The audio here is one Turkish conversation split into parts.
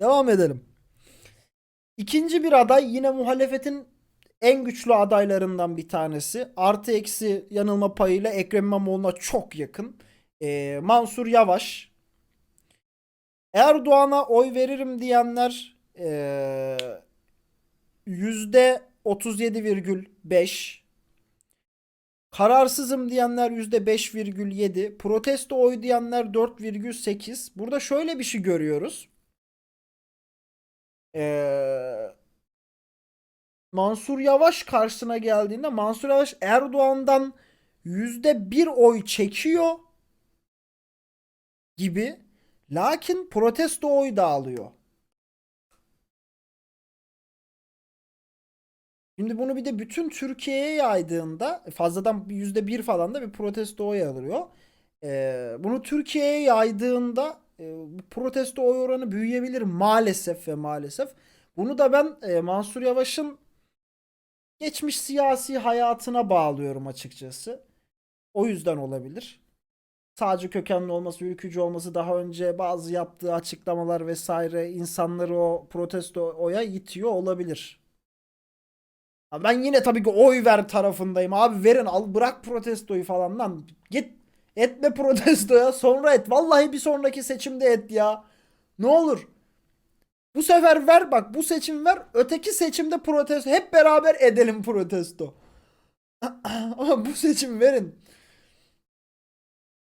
Devam edelim. İkinci bir aday yine muhalefetin en güçlü adaylarından bir tanesi. Artı eksi yanılma payıyla Ekrem İmamoğlu'na çok yakın. Ee, Mansur Yavaş. Erdoğan'a oy veririm diyenler ee, yüzde 37,5. Kararsızım diyenler %5,7. Protesto oy diyenler 4,8. Burada şöyle bir şey görüyoruz. Ee, Mansur Yavaş karşısına geldiğinde Mansur Yavaş Erdoğan'dan yüzde bir oy çekiyor gibi. Lakin protesto oy da alıyor. Şimdi bunu bir de bütün Türkiye'ye yaydığında fazladan bir yüzde bir falan da bir protesto oy alıyor. Ee, bunu Türkiye'ye yaydığında e, bu protesto oy oranı büyüyebilir maalesef ve maalesef. Bunu da ben e, Mansur Yavaş'ın geçmiş siyasi hayatına bağlıyorum açıkçası. O yüzden olabilir. Sadece kökenli olması, ülkücü olması daha önce bazı yaptığı açıklamalar vesaire insanları o protesto oya itiyor olabilir. Ben yine tabii ki oy ver tarafındayım. Abi verin al bırak protestoyu falan lan. Git etme protestoya sonra et. Vallahi bir sonraki seçimde et ya. Ne olur. Bu sefer ver bak bu seçim ver. Öteki seçimde protesto. Hep beraber edelim protesto. Ama bu seçim verin.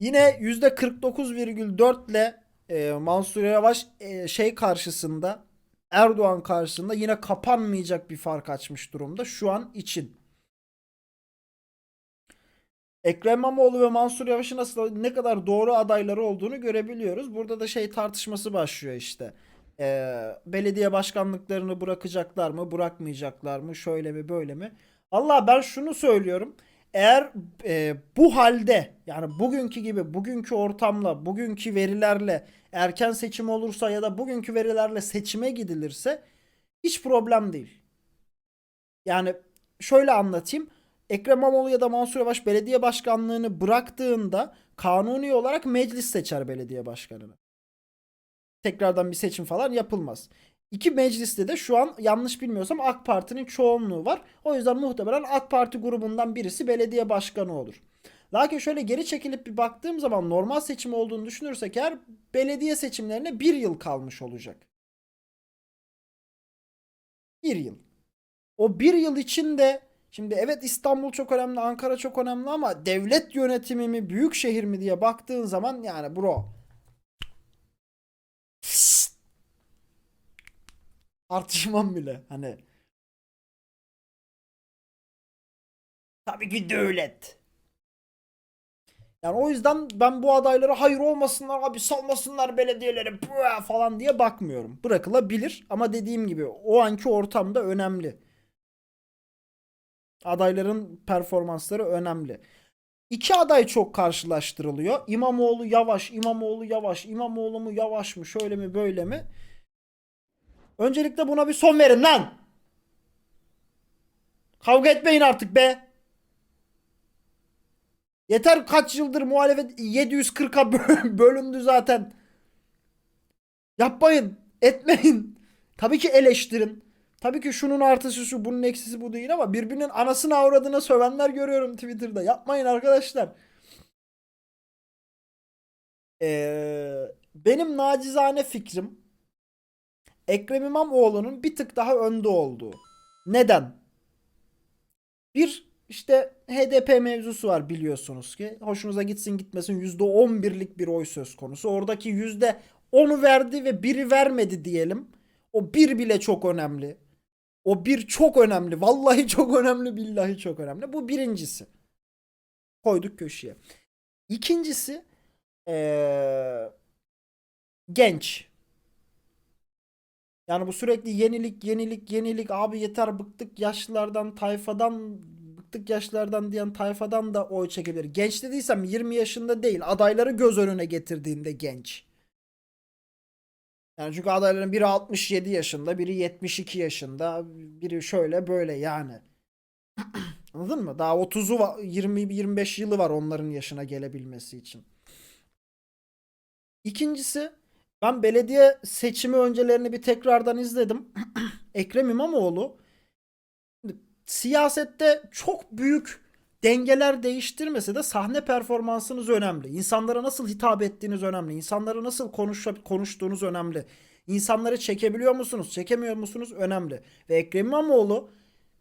Yine %49,4 ile e, Mansur Yavaş e, şey karşısında Erdoğan karşısında yine kapanmayacak bir fark açmış durumda şu an için. Ekrem İmamoğlu ve Mansur Yavaş'ın aslında ne kadar doğru adayları olduğunu görebiliyoruz. Burada da şey tartışması başlıyor işte. Ee, belediye başkanlıklarını bırakacaklar mı, bırakmayacaklar mı, şöyle mi, böyle mi? Allah ben şunu söylüyorum. Eğer e, bu halde yani bugünkü gibi, bugünkü ortamla, bugünkü verilerle erken seçim olursa ya da bugünkü verilerle seçime gidilirse hiç problem değil. Yani şöyle anlatayım. Ekrem İmamoğlu ya da Mansur Yavaş belediye başkanlığını bıraktığında kanuni olarak meclis seçer belediye başkanını. Tekrardan bir seçim falan yapılmaz. İki mecliste de şu an yanlış bilmiyorsam AK Parti'nin çoğunluğu var. O yüzden muhtemelen AK Parti grubundan birisi belediye başkanı olur. Lakin şöyle geri çekilip bir baktığım zaman normal seçim olduğunu düşünürsek eğer belediye seçimlerine bir yıl kalmış olacak. Bir yıl. O bir yıl içinde şimdi evet İstanbul çok önemli, Ankara çok önemli ama devlet yönetimi mi, büyük şehir mi diye baktığın zaman yani bro. Tartışmam bile hani. Tabii ki devlet. Yani o yüzden ben bu adaylara hayır olmasınlar abi salmasınlar belediyeleri falan diye bakmıyorum. Bırakılabilir ama dediğim gibi o anki ortamda önemli. Adayların performansları önemli. İki aday çok karşılaştırılıyor. İmamoğlu yavaş, İmamoğlu yavaş, İmamoğlu mu yavaş mı, şöyle mi, böyle mi? Öncelikle buna bir son verin lan. Kavga etmeyin artık be. Yeter kaç yıldır muhalefet 740'a bö- bölündü zaten. Yapmayın. Etmeyin. Tabii ki eleştirin. Tabii ki şunun artısı şu bunun eksisi bu değil ama birbirinin anasını avradına sövenler görüyorum Twitter'da. Yapmayın arkadaşlar. Ee, benim nacizane fikrim Ekrem İmamoğlu'nun bir tık daha önde olduğu. Neden? Bir işte HDP mevzusu var biliyorsunuz ki. Hoşunuza gitsin gitmesin %11'lik bir oy söz konusu. Oradaki %10'u verdi ve biri vermedi diyelim. O bir bile çok önemli. O bir çok önemli. Vallahi çok önemli. Billahi çok önemli. Bu birincisi. Koyduk köşeye. İkincisi ee, genç. Yani bu sürekli yenilik, yenilik, yenilik. Abi yeter bıktık yaşlılardan, tayfadan, bıktık yaşlılardan diyen tayfadan da oy çekebilir. Genç dediysem 20 yaşında değil. Adayları göz önüne getirdiğinde genç. Yani çünkü adayların biri 67 yaşında, biri 72 yaşında, biri şöyle böyle yani. Anladın mı? Daha 30'u va- 20 25 yılı var onların yaşına gelebilmesi için. İkincisi Ben belediye seçimi öncelerini bir tekrardan izledim. Ekrem İmamoğlu siyasette çok büyük dengeler değiştirmese de sahne performansınız önemli. İnsanlara nasıl hitap ettiğiniz önemli. İnsanlara nasıl konuş konuştuğunuz önemli. İnsanları çekebiliyor musunuz, çekemiyor musunuz önemli. Ve Ekrem İmamoğlu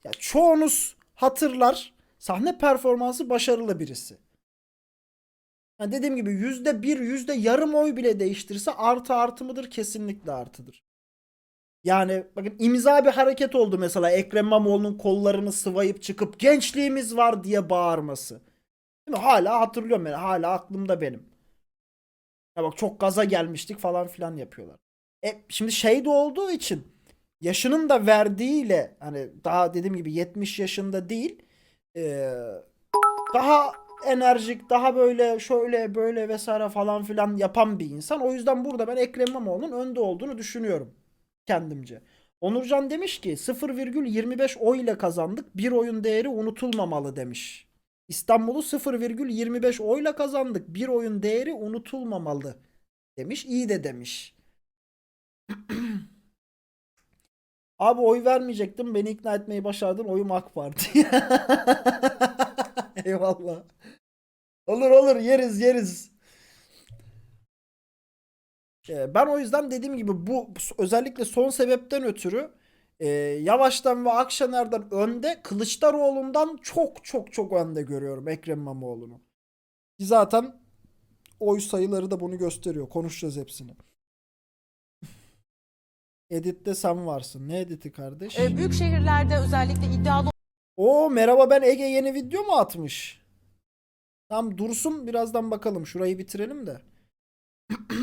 ya çoğunuz hatırlar sahne performansı başarılı birisi. Yani dediğim gibi yüzde bir, yüzde yarım oy bile değiştirse artı artı mıdır? Kesinlikle artıdır. Yani bakın imza bir hareket oldu mesela Ekrem İmamoğlu'nun kollarını sıvayıp çıkıp gençliğimiz var diye bağırması. Değil mi? Hala hatırlıyorum yani hala aklımda benim. Ya bak çok gaza gelmiştik falan filan yapıyorlar. E, şimdi şey de olduğu için yaşının da verdiğiyle hani daha dediğim gibi 70 yaşında değil e, daha enerjik daha böyle şöyle böyle vesaire falan filan yapan bir insan. O yüzden burada ben Ekrem İmamoğlu'nun önde olduğunu düşünüyorum kendimce. Onurcan demiş ki 0,25 oy ile kazandık. Bir oyun değeri unutulmamalı demiş. İstanbul'u 0,25 oyla kazandık. Bir oyun değeri unutulmamalı demiş. İyi de demiş. Abi oy vermeyecektim. Beni ikna etmeyi başardın. Oyum AK Parti. Eyvallah. Olur olur yeriz yeriz. Ee, Ben o yüzden dediğim gibi bu özellikle son sebepten ötürü e, Yavaş'tan ve Akşener'den önde Kılıçdaroğlu'ndan çok çok çok önde görüyorum Ekrem İmamoğlu'nu. Ki zaten oy sayıları da bunu gösteriyor. Konuşacağız hepsini. Editte sen varsın. Ne editi kardeş? Ee, büyük şehirlerde özellikle iddialı Oo merhaba ben Ege yeni video mu atmış? Tam dursun birazdan bakalım. Şurayı bitirelim de.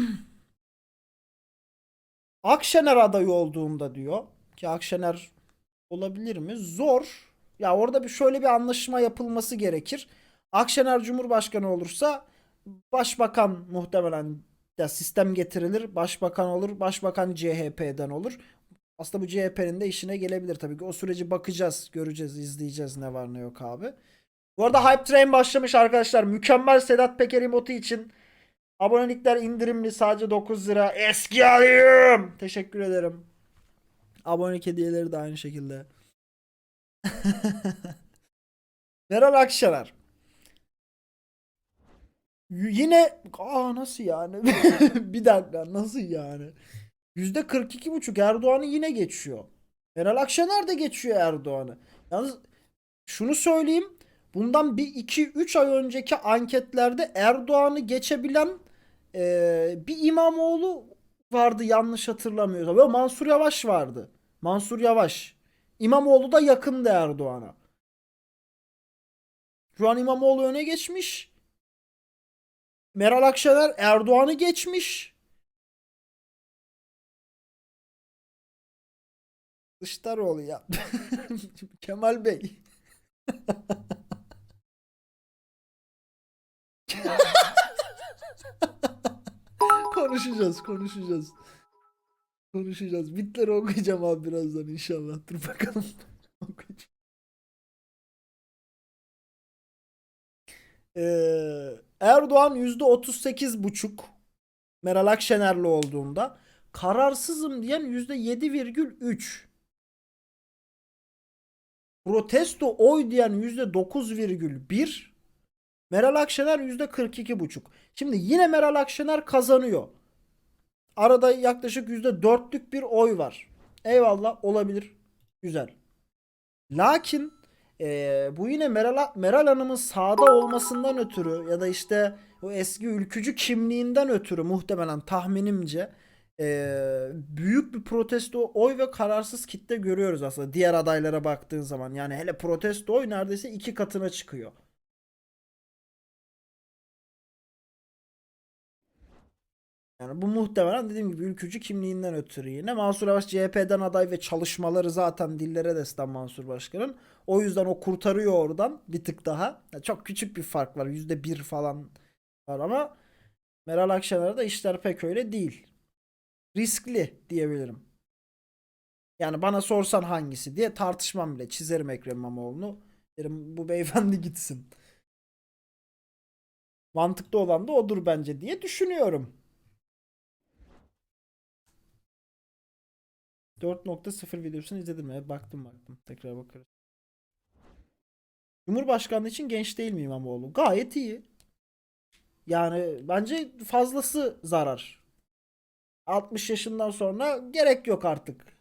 Akşener adayı olduğunda diyor ki Akşener olabilir mi? Zor. Ya orada bir şöyle bir anlaşma yapılması gerekir. Akşener Cumhurbaşkanı olursa başbakan muhtemelen ya sistem getirilir. Başbakan olur. Başbakan CHP'den olur. Aslında bu CHP'nin de işine gelebilir tabii ki. O süreci bakacağız, göreceğiz, izleyeceğiz ne var ne yok abi. Bu arada Hype Train başlamış arkadaşlar. Mükemmel Sedat Peker emotu için abonelikler indirimli sadece 9 lira. Eski alayım. Teşekkür ederim. Abonelik hediyeleri de aynı şekilde. Meral Akşener. Yine aa nasıl yani? bir dakika nasıl yani? %42,5 Erdoğan'ı yine geçiyor. Meral Akşener de geçiyor Erdoğan'ı. Yalnız şunu söyleyeyim. Bundan bir 2-3 ay önceki anketlerde Erdoğan'ı geçebilen eee, bir İmamoğlu vardı yanlış hatırlamıyorsam. Ve Mansur Yavaş vardı. Mansur Yavaş. İmamoğlu da yakındı Erdoğan'a. Şu an İmamoğlu öne geçmiş. Meral Akşener Erdoğan'ı geçmiş. Kılıçdaroğlu ya. Kemal Bey. konuşacağız, konuşacağız. Konuşacağız. Bitleri okuyacağım abi birazdan inşallah. Dur bakalım. Okuyacağım. Ee, Erdoğan %38,5 Meral Akşener'le olduğunda kararsızım diyen %7,3 protesto oy diyen %9,1 Meral Akşener %42,5 Şimdi yine Meral Akşener kazanıyor. Arada yaklaşık %4'lük bir oy var. Eyvallah olabilir. Güzel. Lakin eee, bu yine Meral, Meral Hanım'ın sağda olmasından ötürü ya da işte o eski ülkücü kimliğinden ötürü muhtemelen tahminimce eee, büyük bir protesto oy ve kararsız kitle görüyoruz aslında diğer adaylara baktığın zaman. Yani hele protesto oy neredeyse iki katına çıkıyor. Yani bu muhtemelen dediğim gibi ülkücü kimliğinden ötürü yine. Mansur Yavaş CHP'den aday ve çalışmaları zaten dillere destan Mansur Başkan'ın. O yüzden o kurtarıyor oradan bir tık daha. Ya çok küçük bir fark var. Yüzde bir falan var ama Meral Akşener'de işler pek öyle değil. Riskli diyebilirim. Yani bana sorsan hangisi diye tartışmam bile. Çizerim Ekrem İmamoğlu'nu. Derim bu beyefendi gitsin. Mantıklı olan da odur bence diye düşünüyorum. 4.0 videosunu izledim? Evet, baktım baktım. Tekrar bakarız. Cumhurbaşkanlığı için genç değil mi İmamoğlu? Gayet iyi. Yani bence fazlası zarar. 60 yaşından sonra gerek yok artık.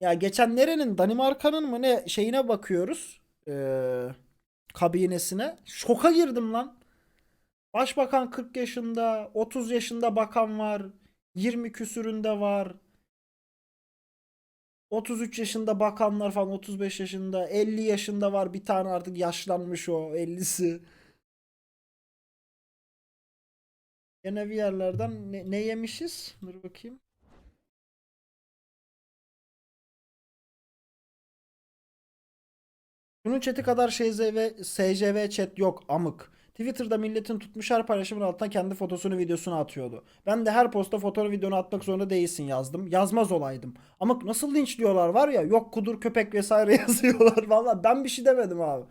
Ya geçen nerenin Danimarka'nın mı ne şeyine bakıyoruz. Ee, kabinesine. Şoka girdim lan. Başbakan 40 yaşında, 30 yaşında bakan var, 20 küsüründe var. 33 yaşında bakanlar falan 35 yaşında 50 yaşında var bir tane artık yaşlanmış o 50'si. Gene bir yerlerden ne, ne yemişiz? Dur bakayım. Bunun chat'i kadar SCV, SCV chat yok amık. Twitter'da milletin tutmuş her paylaşımın altına kendi fotosunu videosunu atıyordu. Ben de her posta fotoğrafı videonu atmak zorunda değilsin yazdım. Yazmaz olaydım. Ama nasıl linçliyorlar var ya yok kudur köpek vesaire yazıyorlar. Valla ben bir şey demedim abi.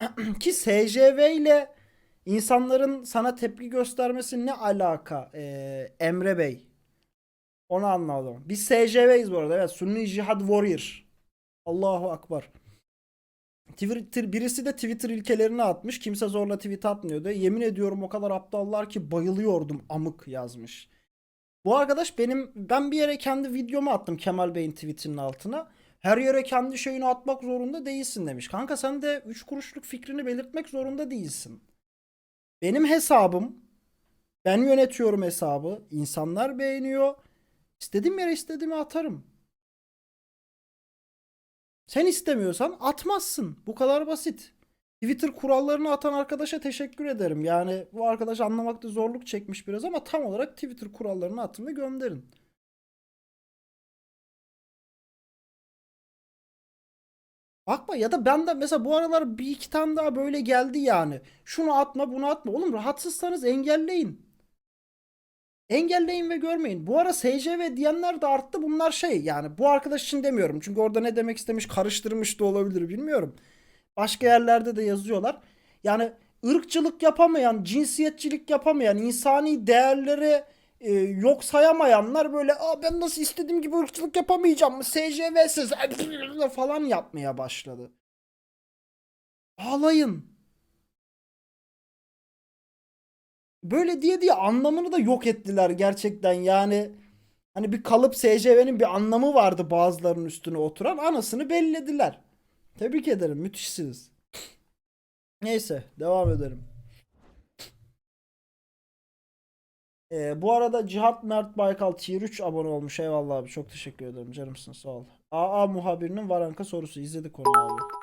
Ki SCV ile insanların sana tepki göstermesi ne alaka Ee, Emre Bey? Onu anladım. Biz SCV'yiz bu arada. Evet. Sunni Jihad Warrior. Allahu Akbar. Twitter, birisi de Twitter ilkelerini atmış. Kimse zorla tweet atmıyordu. Yemin ediyorum o kadar aptallar ki bayılıyordum amık yazmış. Bu arkadaş benim ben bir yere kendi videomu attım Kemal Bey'in tweetinin altına. Her yere kendi şeyini atmak zorunda değilsin demiş. Kanka sen de 3 kuruşluk fikrini belirtmek zorunda değilsin. Benim hesabım ben yönetiyorum hesabı. İnsanlar beğeniyor. İstediğim yere istediğimi atarım. Sen istemiyorsan atmazsın. Bu kadar basit. Twitter kurallarını atan arkadaşa teşekkür ederim. Yani bu arkadaş anlamakta zorluk çekmiş biraz ama tam olarak Twitter kurallarını atın ve gönderin. Bakma ya da ben de mesela bu aralar bir iki tane daha böyle geldi yani. Şunu atma bunu atma. Oğlum rahatsızsanız engelleyin. Engelleyin ve görmeyin. Bu ara SCV diyenler de arttı. Bunlar şey yani bu arkadaş için demiyorum. Çünkü orada ne demek istemiş karıştırmış da olabilir bilmiyorum. Başka yerlerde de yazıyorlar. Yani ırkçılık yapamayan, cinsiyetçilik yapamayan, insani değerleri e, yok sayamayanlar böyle Aa, ben nasıl istediğim gibi ırkçılık yapamayacağım mı? SCV'siz falan yapmaya başladı. Ağlayın. Böyle diye diye anlamını da yok ettiler gerçekten yani. Hani bir kalıp SCV'nin bir anlamı vardı bazılarının üstüne oturan. Anasını bellediler. Tebrik ederim. Müthişsiniz. Neyse devam edelim. Ee, bu arada Cihat Mert Baykal Tier 3 abone olmuş. Eyvallah abi. Çok teşekkür ederim. Canımsın sağ ol. AA muhabirinin Varanka sorusu. izledik onu abi.